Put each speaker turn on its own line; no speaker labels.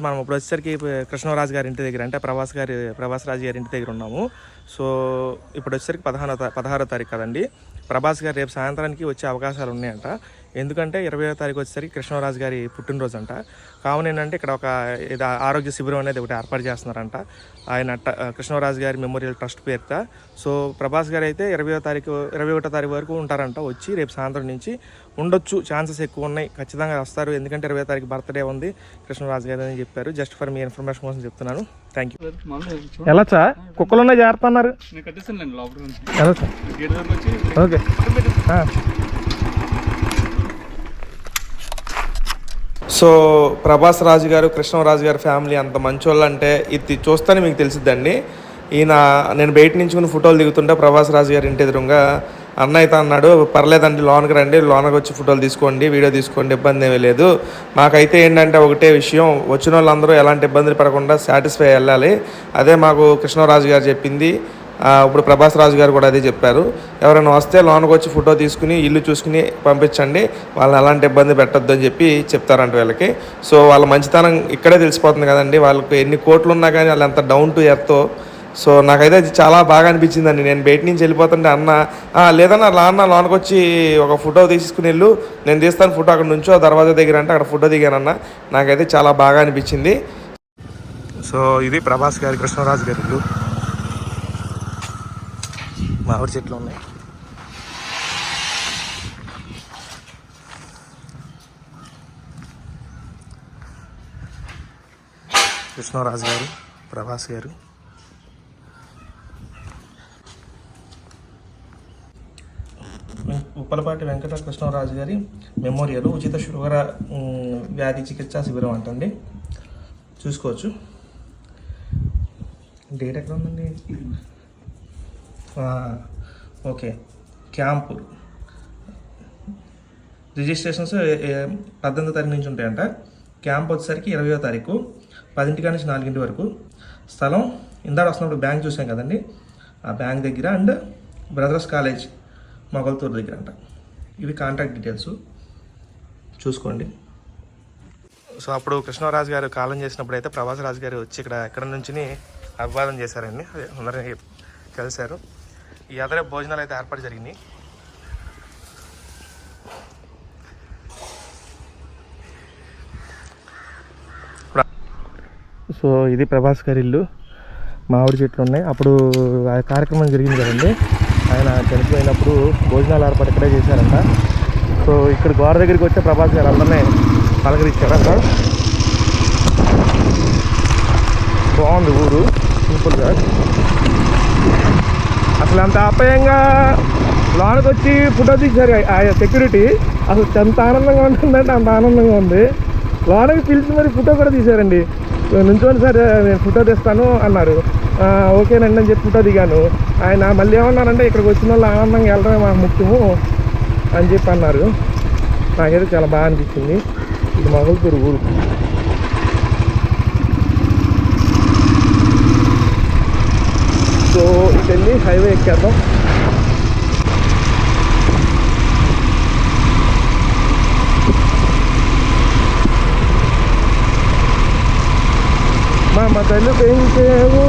మనం ఇప్పుడు వచ్చేసరికి కృష్ణరాజు గారి ఇంటి దగ్గర అంటే ప్రభాస్ గారి ప్రభాస్ రాజు గారి ఇంటి దగ్గర ఉన్నాము. సో ఇప్పుడు వచ్చేసరికి పదహారో పదహారో తారీఖు కదండి. ప్రభాస్ గారు రేపు సాయంత్రానికి వచ్చే అవకాశాలు ఉన్నాయంట. ఎందుకంటే ఇరవయో తారీఖు వచ్చేసరికి కృష్ణరాజు గారి పుట్టినరోజు అంట కావున ఏంటంటే ఇక్కడ ఒక ఇది ఆరోగ్య శిబిరం అనేది ఒకటి ఏర్పాటు చేస్తున్నారంట. ఆయన కృష్ణరాజు గారి మెమోరియల్ ట్రస్ట్ పేరుత సో ప్రభాస్ గారు అయితే ఇరవయో తారీఖు ఇరవై ఒకటో తారీఖు వరకు ఉంటారంట. వచ్చి రేపు సాయంత్రం నుంచి ఉండొచ్చు. ఛాన్సెస్ ఎక్కువ ఉన్నాయి. ఖచ్చితంగా వస్తారు. ఎందుకంటే ఇరవై తారీఖు బర్త్డే ఉంది. కృష్ణరాజు గారు అని చెప్పారు. జస్ట్ ఫర్ మీ ఇన్ఫర్మేషన్ కోసం చెప్తున్నాను. Thank you. ఎలా చా కుక్కలు ఉన్నాయి జాగ్రత్త అన్నారు.
నేను కట్టేస్తాను లోపల నుంచి
ఎలా సార్
గేట్ దగ్గర వచ్చి
ఓకే సో ప్రభాస్ రాజు గారు కృష్ణరాజు గారి ఫ్యామిలీ అంత మంచోళ్ళు అంటే ఇది చూస్తేనే మీకు తెలిసిద్దండి. ఈయన నేను బయట నుంచి కొన్ని ఫోటోలు దిగుతుంటే ప్రభాస్ రాజు గారి ఇంటి ఎదురుగా అన్న అయితే అన్నాడు పర్లేదండి లోనకి రండి లోనకి వచ్చి ఫోటోలు తీసుకోండి వీడియో తీసుకోండి ఇబ్బంది ఏమీ లేదు. మాకైతే ఏంటంటే ఒకటే విషయం వచ్చిన వాళ్ళందరూ ఎలాంటి ఇబ్బందులు పడకుండా సాటిస్ఫై వెళ్ళాలి అదే మాకు కృష్ణరాజు గారు చెప్పింది ఇప్పుడు ప్రభాస్ రాజు గారు కూడా అదే చెప్పారు. ఎవరైనా వస్తే లోనకి వచ్చి ఫోటో తీసుకుని ఇల్లు చూసుకుని పంపించండి. వాళ్ళని ఎలాంటి ఇబ్బంది పెట్టొద్దు అని చెప్పి చెప్తారంట వీళ్ళకి. సో వాళ్ళ మంచితనం ఇక్కడే తెలిసిపోతుంది కదండి. వాళ్ళకి ఎన్ని కోట్లు ఉన్నా కానీ వాళ్ళు ఎంత డౌన్ టు ఎర్త్తో సో నాకైతే అది చాలా బాగా అనిపించిందండి. నేను బయట నుంచి వెళ్ళిపోతుంటే అన్న లేదన్నా లా అన్న లోనకి వచ్చి ఒక ఫోటో తీసుకుని వెళ్ళు. నేను తీస్తాను ఫోటో అక్కడ నుంచో దర్వాజా దగ్గర అంటే అక్కడ ఫోటో దిగానన్న నాకైతే చాలా బాగా అనిపించింది. సో ఇది ప్రభాస్ గారి కృష్ణరాజు గారి ఇల్లు. మామిడి చెట్లు ఉన్నాయి. కృష్ణరాజు గారు ప్రభాస్ గారు. ఉప్పలపాటి వెంకట కృష్ణరాజు గారి మెమోరియల్ ఉచిత షుగర్ వ్యాధి చికిత్సా శిబిరం అంటండి. చూసుకోవచ్చు. డేట్ ఎక్కడ ఉందండి? ఓకే. క్యాంపు. రిజిస్ట్రేషన్స్ ఏ- పద్దెనిమిదో తారీఖు నుంచి ఉంటాయంట. క్యాంప్ వచ్చేసరికి ఇరవయో తారీఖు పదింటి నుంచి నాలుగింటి వరకు. స్థలం ఇందాక వస్తున్నప్పుడు బ్యాంక్ చూసాం కదండి. ఆ బ్యాంక్ దగ్గర అండ్ బ్రదర్స్ కాలేజ్ మొగల్తూరు దగ్గర అంట. ఇవి కాంటాక్ట్ డీటెయిల్స్. చూసుకోండి. సో అప్పుడు కృష్ణరాజు గారు కాలం చేసినప్పుడు అయితే ప్రభాస్ రాజు గారు వచ్చి ఇక్కడ ఎక్కడ నుంచి అభివాదం చేశారండి. అదే అందరినీ కలిశారు ఈ అదరే భోజనాలు అయితే ఏర్పాటు జరిగినాయి సో ఇది ప్రభాస్ గారి ఇల్లు. మామిడి చెట్లు ఉన్నాయి. అప్పుడు ఆ కార్యక్రమం జరిగింది కదండి. ఆయన చనిపోయినప్పుడు భోజనాలు ఏర్పాటు ఇక్కడే చేశారంట. సో ఇక్కడ గోడ దగ్గరికి వచ్చే ప్రభాస్ గారు అందరినీ పలకరించారంట బాగుంది ఊరు. సింపుల్గా అసలు అంత అపాయంగా లోనకి వచ్చి ఫోటో తీశారు ఆ సెక్యూరిటీ అసలు ఎంత ఆనందంగా ఉంటుందంటే అంత ఆనందంగా ఉంది. లోనకి పిలిచి మరి ఫోటో కూడా తీశారండి. నుంచోండి సార్ నేను ఫోటో తీస్తాను అన్నారు. ఓకేనండి అని చెప్పి ఫోటో దిగాను. ఆయన మళ్ళీ ఏమన్నారంటే ఇక్కడికి వచ్చిన వాళ్ళు ఆనందంగా వెళ్ళడమే మాకు ముఖ్యము అని చెప్పి అన్నారు. నాకైతే చాలా బాగా అనిపించింది. ఇది మొగల్తూరు ఊరు సో ఇటు వెళ్ళి హైవే ఎక్కేద్దాం మా తల్లి పెంచేవు